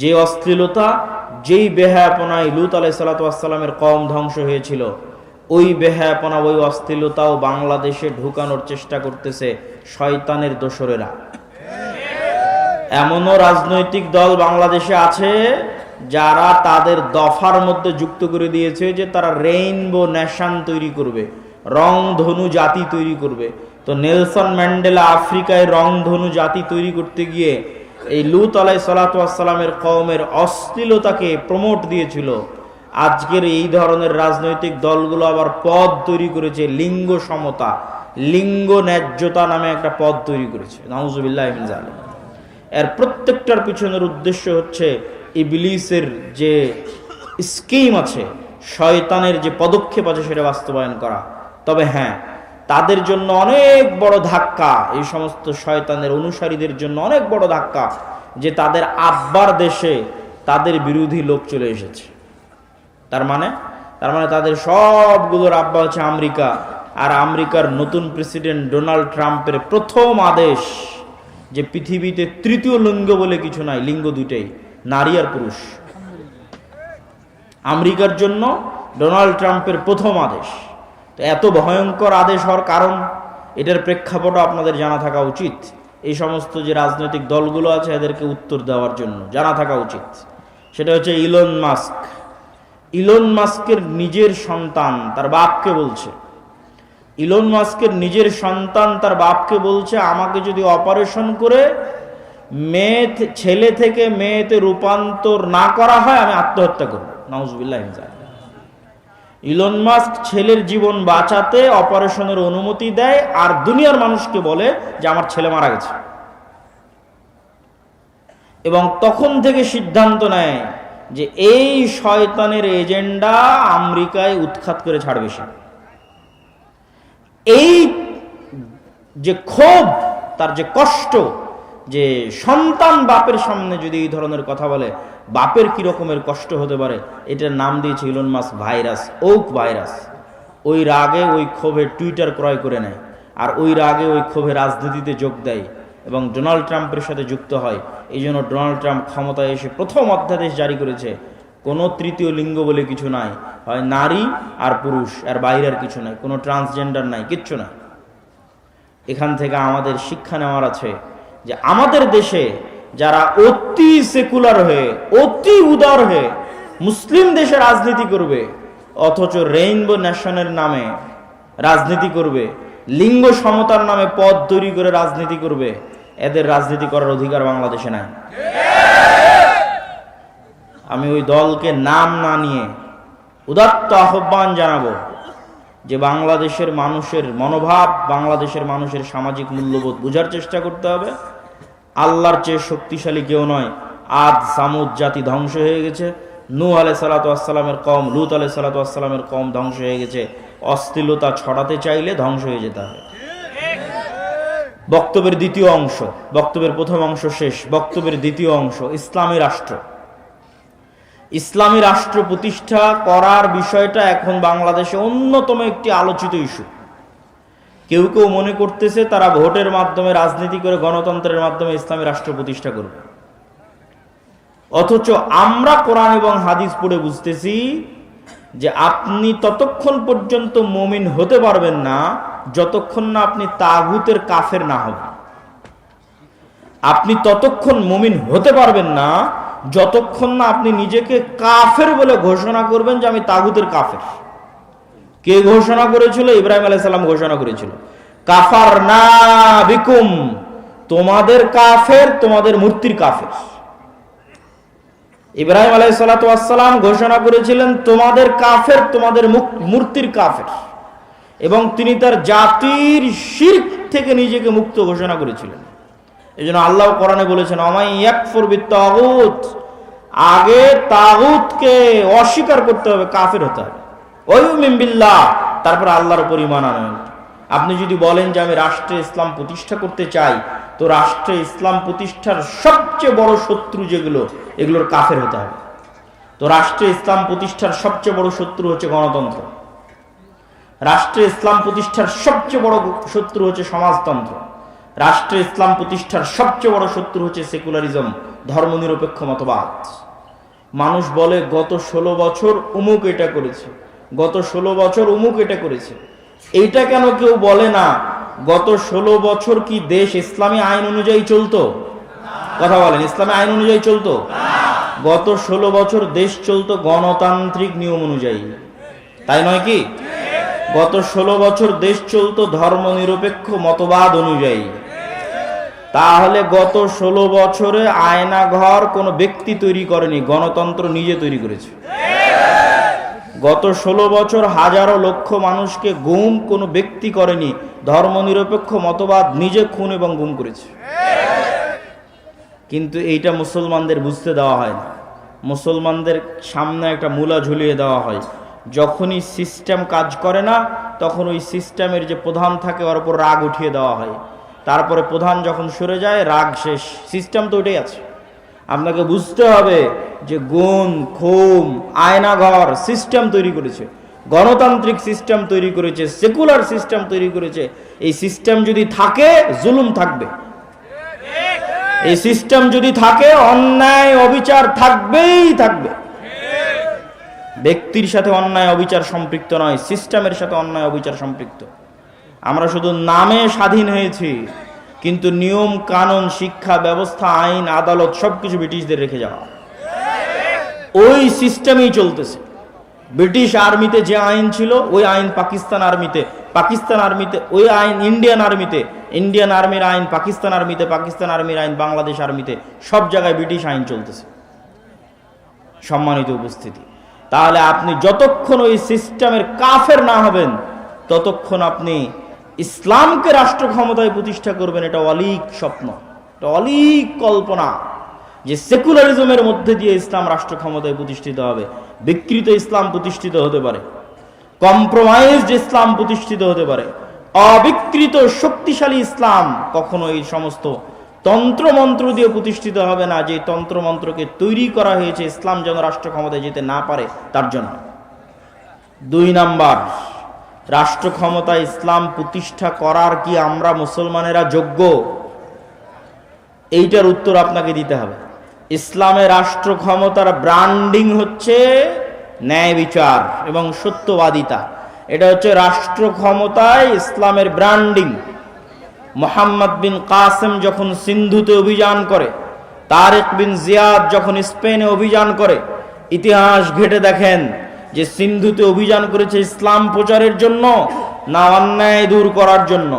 যে অশ্লীলতা, যেই বেহায়াপনায় লুত আলাই সালাতামের কম ধ্বংস হয়েছিল, ওই বেহায়াপনা, ওই অশ্লীলতাও বাংলাদেশে ঢুকানোর চেষ্টা করতেছে শয়তানের দোসরেরা। এমনও রাজনৈতিক দল বাংলাদেশে আছে যারা তাদের দফার মধ্যে যুক্ত করে দিয়েছে যে তারা রেইনবো ন্যাশন তৈরি করবে রংধনু জাতি তৈরি করবে। তো নেলসন ম্যান্ডেলা আফ্রিকায় রংধনু জাতি তৈরি করতে গিয়ে এই লুত আলাই সালাতামের কওমের অশ্লীলতাকে প্রমোট দিয়েছিল। আজকের এই ধরনের রাজনৈতিক দলগুলো আবার পদ তৈরি করেছে, লিঙ্গ সমতা, লিঙ্গ ন্যায্যতা নামে একটা পদ তৈরি করেছে। নাউজুবিল্লাহ জালেম এর প্রত্যেকটার পিছনের উদ্দেশ্য হচ্ছে ইবলিসের যে স্কিম আছে, শয়তানের যে পদক্ষেপ আছে সেটা বাস্তবায়ন করা। তবে হ্যাঁ তাদের জন্য অনেক বড় ধাক্কা, এই সমস্ত শয়তানের অনুসারীদের জন্য অনেক বড় ধাক্কা, যে তাদের আব্বার দেশে তাদের বিরোধী লোক চলে এসেছে। তার মানে? তার মানে তাদের সবগুলোর আব্বা হচ্ছে আমেরিকা, আর আমেরিকার নতুন প্রেসিডেন্ট ডোনাল্ড ট্রাম্পের প্রথম আদেশ যে পৃথিবীতে তৃতীয় লিঙ্গ বলে কিছু নাই, লিঙ্গ দুইটাই, নারী আর পুরুষ। আমেরিকার জন্য ডোনাল্ড ট্রাম্পের প্রথম আদেশ। তো এত ভয়ঙ্কর আদেশ হওয়ার কারণ, এটার প্রেক্ষাপটও আপনাদের জানা থাকা উচিত। এই সমস্ত যে রাজনৈতিক দলগুলো আছে, এদেরকে উত্তর দেওয়ার জন্য জানা থাকা উচিত। সেটা হচ্ছে ইলন মাস্ক। ইলন মাস্কের নিজের সন্তান তার বাপকে বলছে। ইলন মাস্কের নিজের সন্তান তার বাপকে বলছে, আমাকে যদি অপারেশন করে মেয়ে ছেলে থেকে মেয়েতে রূপান্তর না করা হয়, আমি আত্মহত্যা করব। নাউজবিল্লাহ ইলন মাস্ক ছেলের জীবন বাঁচাতে অপারেশনের অনুমতি দেয় আর দুনিয়ার মানুষকে বলে যে আমার ছেলে মারা গেছে। এবং তখন থেকে সিদ্ধান্ত নেয় যে এই শয়তানের এজেন্ডা আমেরিকায় উৎখাত করে ছাড়বে সে। এই যে ক্ষোভ, তার যে কষ্ট যে সন্তান বাপের সামনে যদি এই ধরনের কথা বলে, বাপের কি রকমের কষ্ট হতে পারে? এটার নাম দিয়েছে Elon Musk virus woke virus. ওই রাগে ওই ক্ষোভে টুইটার ক্রয় করে নেয় আর ওই রাগে ওই ক্ষোভে রাজনীতিতে যোগ দেয় এবং ডোনাল্ড ট্রাম্পের সাথে যুক্ত হয়। এই জন্য ডোনাল্ড ট্রাম্প ক্ষমতায় এসে প্রথম অধ্যাদেশ জারি করেছে, কোনো তৃতীয় লিঙ্গ বলে কিছু নাই, হয় নারী আর পুরুষ আর বাইরের কিছু নাই, কোনো ট্রান্সজেন্ডার নাই, কিচ্ছু নাই। এখান থেকে আমাদের শিক্ষা নেওয়ার আছে যে আমাদের দেশে যারা অতি সেকুলার হয়ে, অতি উদার হয়ে মুসলিম দেশে রাজনীতি করবে, অথচ রেইনবো ন্যাশনের নামে রাজনীতি করবে, লিঙ্গ সমতার নামে পদ তৈরি করে রাজনীতি করবে, এদের রাজনীতি করার অধিকার বাংলাদেশে নাই। আমি ওই দলকে নাম না নিয়ে উদাত্ত আহ্বান জানাব যে বাংলাদেশের মানুষের মনোভাব, বাংলাদেশের মানুষের সামাজিক মূল্যবোধ বোঝার চেষ্টা করতে হবে। আল্লাহর চেয়ে শক্তিশালী কেউ নয়। আদ সামুদ জাতি ধ্বংস হয়ে গেছে। নূ আলাই সালাতামের কম লুত আলাই সালাতামের কম ধ্বংস হয়ে গেছে। অশ্লীলতা ছড়াতে চাইলে ধ্বংস হয়ে যেতে হবে বক্তব্যের দ্বিতীয় অংশ, বক্তব্যের প্রথম অংশ শেষ, বক্তব্যের দ্বিতীয় অংশ, ইসলামী রাষ্ট্র। ইসলামী রাষ্ট্র প্রতিষ্ঠা করার বিষয়টা এখন বাংলাদেশে অন্যতম একটি আলোচিত ইস্যু। কেউ কেউ মনে করতেছে তারা ভোটের মাধ্যমে, রাজনীতি করে গণতন্ত্রের মাধ্যমে ইসলামী রাষ্ট্র প্রতিষ্ঠা করবে। অথচ আমরা কোরআন এবং হাদিস পড়ে বুঝতেছি যে আপনি ততক্ষণ পর্যন্ত মমিন হতে পারবেন না, যতক্ষণ না আপনি তাগুতের কাফের না হবেন। আপনি ততক্ষণ মমিন হতে পারবেন না, যতক্ষণ না আপনি নিজেকে কাফের বলে ঘোষণা করবেন যে আমি তাগুতের কাফের। কে ঘোষণা করেছিল? ইব্রাহিম আলাইসাল্লাম ঘোষণা করেছিল। কাফার না বিকুম। তোমাদের কাফের, তোমাদের মূর্তির কাফের। ইব্রাহিম আলাইসাল্লাম ঘোষণা করেছিলেন, তোমাদের কাফের, তোমাদের মূর্তির কাফের। এবং তিনি তার জাতির শির্ক থেকে নিজেকে মুক্ত ঘোষণা করেছিলেন। এই জন্য আল্লাহ কোরআনে বলেছেন আমাই একফর তাগুত আগে তাগুতকে অস্বীকার করতে হবে, কাফের হতে হবে। তারপর আল্লাহর উপর ইমান আনেন আপনি যদি বলেন যে আমি রাষ্ট্রে ইসলাম প্রতিষ্ঠা করতে চাই, তো রাষ্ট্রে ইসলাম প্রতিষ্ঠার সবচেয়ে বড় শত্রু যেগুলো, এগুলোর কাফের হতে হবে। তো রাষ্ট্রে ইসলাম প্রতিষ্ঠার সবচেয়ে বড় শত্রু হচ্ছে গণতন্ত্র। রাষ্ট্রে ইসলাম প্রতিষ্ঠার সবচেয়ে বড় শত্রু হচ্ছে সমাজতন্ত্র। রাষ্ট্রে ইসলাম প্রতিষ্ঠার সবচেয়ে বড় শত্রু হচ্ছে সেকুলারিজম, ধর্মনিরপেক্ষ মতবাদ। মানুষ বলে, গত ষোলো বছর অমুক এটা করেছে। গত ষোলো বছর উমুক এটা করেছে। এইটা কেন কেউ বলে না, গত ষোলো বছর কি দেশ ইসলামী আইন অনুযায়ী চলতো? কথা বলেন, ইসলামী আইন অনুযায়ী চলতো? গত ষোলো বছর দেশ চলতো গণতান্ত্রিক নিয়ম অনুযায়ী। তাই নয় কি? গত ষোলো বছর দেশ চলতো ধর্ম নিরপেক্ষ মতবাদ অনুযায়ী। তাহলে গত ষোলো বছরে আয়না ঘর কোনো ব্যক্তি তৈরি করেনি, গণতন্ত্র নিজে তৈরি করেছে। গত ষোলো বছর হাজারো লক্ষ মানুষকে গুম কোনো ব্যক্তি করেনি। ধর্মনিরপেক্ষ মতবাদ নিজে খুন এবং গুম করেছে। কিন্তু এইটা মুসলমানদের বুঝতে দেওয়া হয় না। মুসলমানদের সামনে একটা মূলা ঝুলিয়ে দেওয়া হয়। যখনই সিস্টেম কাজ করে না, তখন ওই সিস্টেমের যে প্রধান থাকে, ওর উপর রাগ উঠিয়ে দেওয়া হয়। তারপরে প্রধান যখন সরে যায়, রাগ শেষ। সিস্টেম তো ওটাই আছে। আপনাকে বুঝতে হবে যে গুণ, খুম, আয়নাঘর সিস্টেম তৈরি করেছে। গণতান্ত্রিক সিস্টেম তৈরি করেছে সেকুলার সিস্টেম তৈরি করেছে। এই সিস্টেম যদি থাকে, জুলুম থাকবে। এই সিস্টেম যদি থাকে, অন্যায়, অবিচার থাকবেই থাকবে। ব্যক্তির সাথে অন্যায়, অবিচার সম্পৃক্ত নয় সিস্টেমের সাথে অন্যায়, অবিচার সম্পৃক্ত। আমরা শুধু নামে স্বাধীন হয়েছি। কিন্তু নিয়ম, কানুন, শিক্ষা, ব্যবস্থা, আইন, আদালত সবকিছু ব্রিটিশদের রেখে যাওয়া। ওই সিস্টেমেই চলতেছে। ব্রিটিশ আর্মিতে যে আইন ছিল, ওই আইন পাকিস্তান আর্মিতে পাকিস্তান আর্মিতে, ওই আইন ইন্ডিয়ান আর্মিতে, ইন্ডিয়ান আর্মির আইন, পাকিস্তান আর্মিতে, পাকিস্তান আর্মির আইন, বাংলাদেশ আর্মিতে, সব জায়গায় ব্রিটিশ আইন চলতেছে। সম্মানিত উপস্থিতি, তাহলে আপনি যতক্ষণ ওই সিস্টেমের কাফের না হবেন, ততক্ষণ আপনি ইসলামকে রাষ্ট্র ক্ষমতায় প্রতিষ্ঠা করবেন, এটা অলিক স্বপ্ন। এটা অলিক কল্পনা যে সেকুলারিজমের মধ্যে দিয়ে ইসলাম রাষ্ট্র ক্ষমতায় প্রতিষ্ঠিত হবে। বিকৃত ইসলাম প্রতিষ্ঠিত হতে পারে। কম্প্রোমাইজড ইসলাম প্রতিষ্ঠিত হতে পারে। অবিকৃত শক্তিশালী ইসলাম কখনো এই সমস্ত তন্ত্রমন্ত্র দিয়ে প্রতিষ্ঠিত হবে না, যে তন্ত্রমন্ত্রকে তৈরি করা হয়েছে, ইসলাম যেন রাষ্ট্র ক্ষমতায় যেতে না পারে, তার জন্য। দুই নাম্বার রাষ্ট্র ক্ষমতা ইসলাম প্রতিষ্ঠা করার কি আমরা মুসলমানেরা যোগ্য? এইটার উত্তর আপনাকে দিতে হবে। ইসলামের রাষ্ট্র ক্ষমতার ব্র্যান্ডিং হচ্ছে ন্যায় বিচার এবং সত্যবাদিতা। এটা হচ্ছে রাষ্ট্র ক্ষমতায় ইসলামের ব্র্যান্ডিং। মোহাম্মদ বিন কাসেম যখন সিন্ধুতে অভিযান করে, তারেক বিন জিয়াদ যখন স্পেনে অভিযান করে, ইতিহাস ঘেটে দেখেন যে সিন্ধুতে অভিযান করেছে ইসলাম প্রচারের জন্য, না অন্যায় দূর করার জন্য।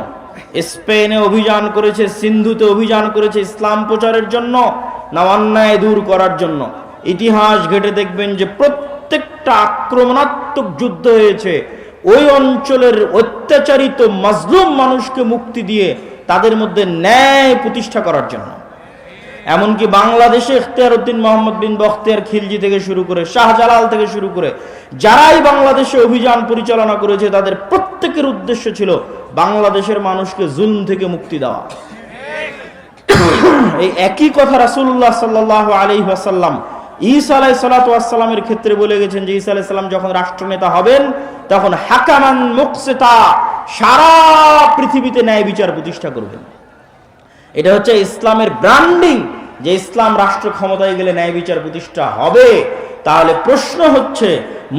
স্পেনে অভিযান করেছে, সিন্ধুতে অভিযান করেছে ইসলাম প্রচারের জন্য, না অন্যায় দূর করার জন্য। ইতিহাস ঘেটে দেখবেন যে প্রত্যেকটা আক্রমণাত্মক যুদ্ধ হয়েছে। ওই অঞ্চলের অত্যাচারিত মজলুম মানুষকে মুক্তি দিয়ে তাদের মধ্যে ন্যায় প্রতিষ্ঠা করার জন্য। এমনকি বাংলাদেশে ইখতিয়ার উদ্দিন মোহাম্মদ বিন বখতিয়ার খিলজি থেকে শুরু করে শাহজালাল থেকে শুরু করে যারাই বাংলাদেশে অভিযান পরিচালনা করেছে, তাদের প্রত্যেকের উদ্দেশ্য ছিল বাংলাদেশের মানুষকে জুলম থেকে মুক্তি দেওয়া। এই একই কথা রাসুল্লাহ সাল্লাহ আলি ওয়াসাল্লাম ঈসা আলাই সালাতামের ক্ষেত্রে বলে গেছেন যে, ঈসা আলাইসাল্লাম যখন রাষ্ট্রনেতা হবেন, তখন হাকামান মুকসেতা, সারা পৃথিবীতে ন্যায় বিচার প্রতিষ্ঠা করবেন। এটা হচ্ছে ইসলামের ব্র্যান্ডিং যে ইসলাম রাষ্ট্র ক্ষমতায় গেলে ন্যায় বিচার প্রতিষ্ঠা হবে, তাহলে প্রশ্ন হচ্ছে,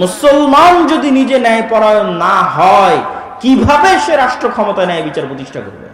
মুসলমান যদি নিজে ন্যায় পরায়ণ না হয়, কীভাবে সে রাষ্ট্র ক্ষমতায় ন্যায় বিচার প্রতিষ্ঠা করবে?